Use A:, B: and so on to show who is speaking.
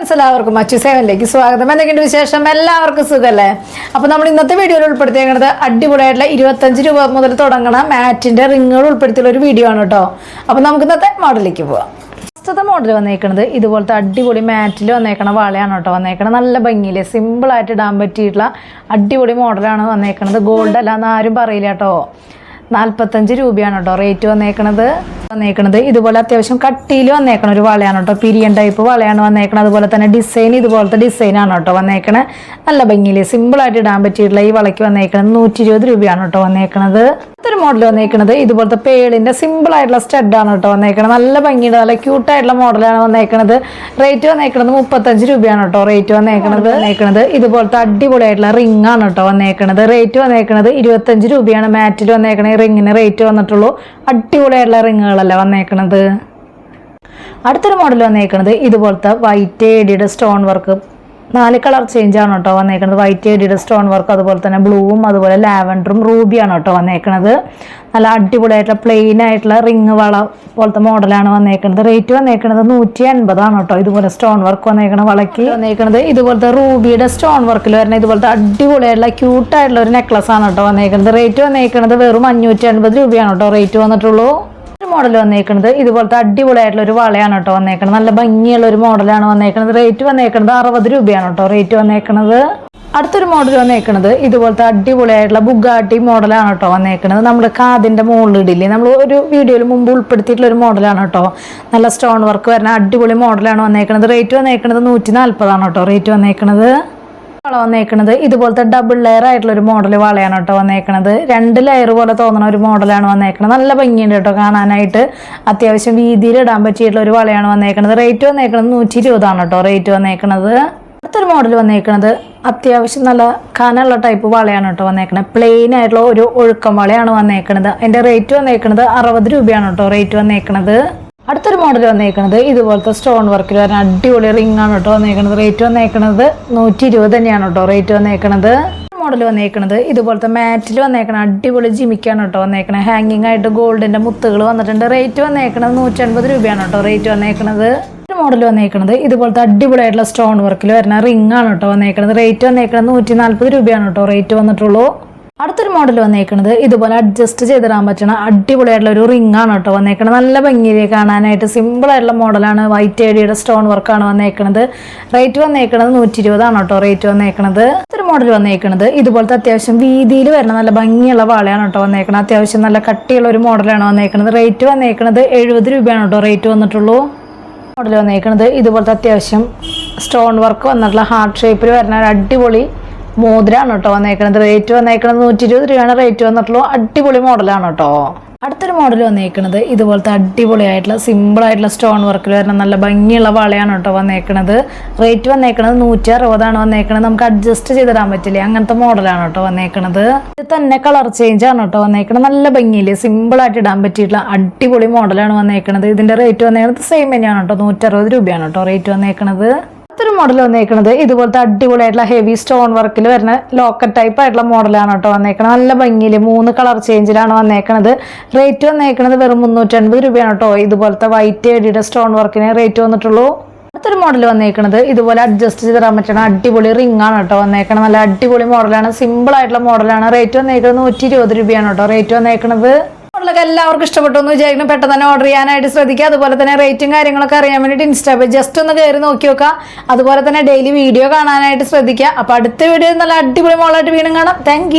A: Friends എല്ലാവർക്കും അച്ചു സേവനിലേക്ക് സ്വാഗതം. എന്തൊക്കെയുണ്ട് വിശേഷം? എല്ലാവർക്കും സുഖമല്ലേ അപ്പോൾ നമ്മൾ ഇന്നത്തെ വീഡിയോയിൽ ഉൾപ്പെടുത്തിയേക്കുന്നത് അടിപൊളിയായിട്ടുള്ള ഇരുപത്തഞ്ച് രൂപ മുതൽ തുടങ്ങണ മാറ്റിന്റെ റിങ്ങുകൾ ഉൾപ്പെടുത്തിയുള്ള ഒരു വീഡിയോ ആണ് കേട്ടോ അപ്പോൾ നമുക്ക് ഇന്നത്തെ മോഡലിലേക്ക് പോവാം. ഫസ്റ്റത്തെ മോഡൽ വന്നേക്കണത് ഇതുപോലത്തെ അടിപൊളി മാറ്റിൽ വന്നേക്കണ വളയാണ് കേട്ടോ വന്നേക്കണത്. നല്ല ഭംഗിയിൽ സിമ്പിളായിട്ട് ഇടാൻ പറ്റിയിട്ടുള്ള അടിപൊളി മോഡലാണ് വന്നേക്കണത്. ഗോൾഡ് അല്ല എന്ന് ആരും പറയില്ല കേട്ടോ നാൽപ്പത്തഞ്ച് രൂപയാണ് കേട്ടോ റേറ്റ് വന്നേക്കണത്. വന്നേക്കണത്. ഇതുപോലെ അത്യാവശ്യം കട്ടിയിൽ വന്നേക്കണ ഒരു വളയാണ് കേട്ടോ. പിരിയൻ ടൈപ്പ് വളയാണ് വന്നേക്കണത്. അതുപോലെ തന്നെ ഡിസൈൻ ഇതുപോലത്തെ ഡിസൈനാണ് കേട്ടോ വന്നേക്കണേ നല്ല ഭംഗിയിൽ സിമ്പിളായിട്ട് ഇടാൻ പറ്റിയിട്ടുള്ള ഈ വളയ്ക്ക് വന്നേക്കണത് നൂറ്റി ഇരുപത് രൂപയാണ് കേട്ടോ വന്നേക്കണത്. അടുത്തൊരു മോഡൽ വന്നേക്കണത് ഇതുപോലത്തെ പേളിന്റെ സിമ്പിൾ ആയിട്ടുള്ള സ്റ്റഡാണ് കേട്ടോ വന്നേക്കണത്. നല്ല ഭംഗിയുടെ നല്ല ക്യൂട്ടായിട്ടുള്ള മോഡലാണ് വന്നേക്കണത്. റേറ്റ് വന്നേക്കണത് മുപ്പത്തഞ്ച് രൂപയാണ് കേട്ടോ റേറ്റ് വന്നേക്കണത്. വന്നേക്കണത് ഇതുപോലത്തെ അടിപൊളിയായിട്ടുള്ള റിംഗ് ആണ് കേട്ടോ വന്നേക്കണത്. റേറ്റ് വന്നേക്കണത് ഇരുപത്തഞ്ച് രൂപയാണ്. മാറ്റിൽ വന്നേക്കണ ഈ റിങ്ങിന് റേറ്റ് വന്നിട്ടുള്ളൂ. അടിപൊളിയായിട്ടുള്ള റിങ്ങുകളല്ല വന്നേക്കണത്? അടുത്തൊരു മോഡൽ വന്നേക്കണത് ഇതുപോലത്തെ വൈറ്റ് ഏഡിയുടെ സ്റ്റോൺ വർക്ക് നാല് കളർ ചേഞ്ച് ആണ് കേട്ടോ വന്നേക്കുന്നത് വൈറ്റ് ഏഡിയുടെ സ്റ്റോൺ വർക്ക് അതുപോലെ തന്നെ ബ്ലൂവും അതുപോലെ ലാവൻഡറും റൂബിയാണ് കേട്ടോ വന്നേക്കുന്നത് നല്ല അടിപൊളിയായിട്ടുള്ള പ്ലെയിൻ ആയിട്ടുള്ള റിങ് വള പോലത്തെ മോഡലാണ് വന്നേക്കുന്നത് റേറ്റ് വന്നേക്കുന്നത് നൂറ്റി അൻപതാണ് കേട്ടോ. ഇതുപോലെ സ്റ്റോൺ വർക്ക് വന്നേക്കണ വളയ്ക്ക് വന്നേക്കുന്നത് ഇതുപോലത്തെ റൂബിയുടെ സ്റ്റോൺ വർക്കിൽ വരുന്ന ഇതുപോലത്തെ അടിപൊളിയായിട്ടുള്ള ക്യൂട്ടായിട്ടുള്ള ഒരു നെക്ലസ് ആണ് കേട്ടോ വന്നേക്കുന്നത് റേറ്റ് വന്നേക്കുന്നത് വെറും അഞ്ഞൂറ്റി അൻപത് രൂപയാണ് കേട്ടോ. റേറ്റ് വന്നിട്ടുള്ളൂ. മോഡൽ വന്നേക്കുന്നത് ഇതുപോലത്തെ അടിപൊളിയായിട്ടുള്ള ഒരു വളയാണ് കേട്ടോ വന്നേക്കുന്നത് നല്ല ഭംഗിയുള്ള ഒരു മോഡലാണ് വന്നേക്കുന്നത് റേറ്റ് വന്നേക്കുന്നത് അറുപത് രൂപയാണ് കേട്ടോ റേറ്റ് വന്നേക്കുന്നത് അടുത്തൊരു മോഡൽ വന്നേക്കുന്നത് ഇതുപോലത്തെ അടിപൊളിയായിട്ടുള്ള ബുഗാട്ടി മോഡലാണ് കേട്ടോ വന്നേക്കുന്നത് നമ്മുടെ കാതിന്റെ മുകളിലിടില്ലേ നമ്മൾ ഒരു വീഡിയോയിൽ മുമ്പ് ഉൾപ്പെടുത്തിയിട്ടുള്ള ഒരു മോഡലാണ് കേട്ടോ. നല്ല സ്റ്റോൺ വർക്ക് വരുന്ന അടിപൊളി മോഡലാണ് വന്നേക്കുന്നത് റേറ്റ് വന്നേക്കുന്നത് നൂറ്റി നാൽപ്പതാണ് കേട്ടോ റേറ്റ് വന്നേക്കുന്നത് വള വന്നേക്കണത്. ഇതുപോലത്തെ ഡബിൾ ലെയർ ആയിട്ടുള്ള ഒരു മോഡൽ വളയാണ് കേട്ടോ വന്നേക്കണത്. രണ്ട് ലെയർ പോലെ തോന്നുന്ന ഒരു മോഡലാണ് വന്നേക്കുന്നത് നല്ല ഭംഗിയുണ്ട് കേട്ടോ കാണാനായിട്ട്. അത്യാവശ്യം വീതിയിൽ ഇടാൻ പറ്റിയിട്ടുള്ള ഒരു വളയാണ് വന്നേക്കുന്നത് റേറ്റ് വന്നേക്കുന്നത് നൂറ്റി ഇരുപതാണ് കേട്ടോ. റേറ്റ് വന്നേക്കുന്നത് അടുത്തൊരു മോഡൽ വന്നേക്കുന്നത് അത്യാവശ്യം നല്ല കനമുള്ള ടൈപ്പ് വളയാണ് കേട്ടോ വന്നേക്കുന്നത് പ്ലെയിൻ ആയിട്ടുള്ള ഒരു ഒഴുക്കം വളയാണ് വന്നേക്കുന്നത് അതിന്റെ റേറ്റ് വന്നേക്കുന്നത് അറുപത് രൂപയാണ് കേട്ടോ റേറ്റ് വന്നേക്കണത്. അടുത്തൊരു മോഡൽ വന്നേക്കുന്നത് ഇതുപോലത്തെ സ്റ്റോൺ വർക്കിൽ വരുന്ന അടിപൊളി റിംഗ് ആണ് കേട്ടോ വന്നേക്കുന്നത് റേറ്റ് വന്നേക്കുന്നത് നൂറ്റി ഇരുപത് തന്നെയാണ് കേട്ടോ. റേറ്റ് വന്നേക്കുന്നത് മോഡൽ വന്നേക്കുന്നത് ഇതുപോലത്തെ മാറ്റിൽ വന്നേക്കണ അടിപൊളി ജിമിക്കാണ് കേട്ടോ വന്നേക്കണത് ഹാങ്ങിങ് ആയിട്ട് ഗോൾഡിന്റെ മുത്തുകൾ വന്നിട്ടുണ്ട്. റേറ്റ് വന്നേക്കണത് നൂറ്റൻപത് രൂപയാണ് കേട്ടോ. റേറ്റ് വന്നേക്കണത്. ഒരു മോഡൽ വന്നേക്കുന്നത് ഇതുപോലത്തെ അടിപൊളിയായിട്ടുള്ള സ്റ്റോൺ വർക്കിൽ വരുന്ന റിംഗ് ആണ് കേട്ടോ വന്നേക്കുന്നത് റേറ്റ് വന്നേക്കുന്നത് നൂറ്റി നാൽപ്പത് രൂപയാണ് കേട്ടോ. റേറ്റ് വന്നിട്ടുള്ളൂ. അടുത്തൊരു മോഡൽ വന്നേക്കുന്നത് ഇതുപോലെ അഡ്ജസ്റ്റ് ചെയ്തിടാൻ പറ്റണ അടിപൊളിയായിട്ടുള്ള ഒരു റിംഗ് ആണ് കേട്ടോ വന്നേക്കുന്നത് നല്ല ഭംഗിയിൽ കാണാനായിട്ട് സിമ്പിൾ ആയിട്ടുള്ള മോഡലാണ് വൈറ്റ് ഏഡിയുടെ സ്റ്റോൺ വർക്കാണ് വന്നേക്കുന്നത് റേറ്റ് വന്നേക്കുന്നത് നൂറ്റി ഇരുപതാണ് കേട്ടോ റേറ്റ് വന്നേക്കുന്നത് അടുത്തൊരു മോഡൽ വന്നേക്കുന്നത് ഇതുപോലത്തെ അത്യാവശ്യം വീതിയിൽ വരുന്ന നല്ല ഭംഗിയുള്ള വാളയാണ് കേട്ടോ വന്നേക്കുന്നത് അത്യാവശ്യം നല്ല കട്ടിയുള്ള ഒരു മോഡലാണ് വന്നേക്കുന്നത് റേറ്റ് വന്നേക്കുന്നത് എഴുപത് രൂപയാണ് കേട്ടോ റേറ്റ് വന്നിട്ടുള്ളൂ. മോഡൽ വന്നേക്കുന്നത് ഇതുപോലത്തെ അത്യാവശ്യം സ്റ്റോൺ വർക്ക് വന്നിട്ടുള്ള ഹാർട്ട് ഷേപ്പിൽ വരുന്ന ഒരു അടിപൊളി മോതിരാണ് കേട്ടോ വന്നേക്കണത്. റേറ്റ് വന്നേക്കണത് നൂറ്റി ഇരുപത് രൂപയാണ്. റേറ്റ് വന്നിട്ടുള്ളൂ അടിപൊളി മോഡലാണ് കേട്ടോ. അടുത്തൊരു മോഡൽ വന്നേക്കണത് ഇതുപോലത്തെ അടിപൊളിയായിട്ടുള്ള സിമ്പിൾ ആയിട്ടുള്ള സ്റ്റോൺ വർക്കിൽ വരുന്ന നല്ല ഭംഗിയുള്ള വളയാണ് കേട്ടോ വന്നേക്കണത്. റേറ്റ് വന്നേക്കണത് നൂറ്റി അറുപതാണ് വന്നേക്കണത്. നമുക്ക് അഡ്ജസ്റ്റ് ചെയ്തിടാൻ പറ്റില്ല. അങ്ങനത്തെ മോഡലാണ് കേട്ടോ വന്നേക്കണത്. ഇത് തന്നെ കളർ ചേഞ്ച് ആണ് കേട്ടോ വന്നേക്കണത്. നല്ല ഭംഗിയില്ലേ? സിമ്പിൾ ആയിട്ട് ഇടാൻ പറ്റിയിട്ടുള്ള അടിപൊളി മോഡലാണ് വന്നേക്കണത്. ഇതിന്റെ റേറ്റ് വന്നേക്കണത് സെയിം തന്നെയാണ് കേട്ടോ. നൂറ്ററുപത് രൂപയാണ് കേട്ടോ റേറ്റ് വന്നേക്കണത്. അടുത്തൊരു മോഡൽ വന്നേക്കുന്നത് ഇതുപോലത്തെ അടിപൊളിയായിട്ടുള്ള ഹെവി സ്റ്റോൺ വർക്കിൽ വരുന്ന ലോക്കറ്റ് ടൈപ്പ് ആയിട്ടുള്ള മോഡലാണ് കേട്ടോ വന്നേക്കുന്നത് നല്ല ഭംഗിയിൽ മൂന്ന് കളർ ചേഞ്ചിലാണ് വന്നേക്കുന്നത് റേറ്റ് വന്നേക്കുന്നത് വെറും മുന്നൂറ്റൻപത് രൂപയാണ് കേട്ടോ. ഇതുപോലത്തെ വൈറ്റ് എഡിയുടെ സ്റ്റോൺ വർക്കിന് റേറ്റ് വന്നിട്ടുള്ളൂ. അടുത്തൊരു മോഡൽ വന്നേക്കുന്നത് ഇതുപോലെ അഡ്ജസ്റ്റ് ചെയ്ത് തരാൻ പറ്റണ അടിപൊളി റിംഗ് ആണ് കേട്ടോ വന്നേക്കണം നല്ല അടിപൊളി മോഡലാണ് സിമ്പിൾ ആയിട്ടുള്ള മോഡലാണ് റേറ്റ് വന്നേക്കുന്നത് നൂറ്റി ഇരുപത് രൂപയാണ് കേട്ടോ. റേറ്റ് വന്നേക്കണത് മോഡലൊക്കെ എല്ലാവർക്കും ഇഷ്ടപ്പെട്ടു എന്ന് വിചാരിക്കണം പെട്ടെന്ന് തന്നെ ഓർഡർ ചെയ്യാനായിട്ട് ശ്രദ്ധിക്കുക. അതുപോലെ തന്നെ റേറ്റും കാര്യങ്ങളൊക്കെ അറിയാൻ വേണ്ടിയിട്ട് ഇൻസ്റ്റാ പേജ് ജസ്റ്റ് ഒന്ന് കയറി നോക്കി നോക്കുക അതുപോലെ തന്നെ ഡെയിലി വീഡിയോ കാണാനായിട്ട് ശ്രദ്ധിക്കുക. അപ്പോൾ അടുത്ത വീഡിയോ നല്ല അടിപൊളി മോളായിട്ട് വീണ്ടും കാണാം. താങ്ക്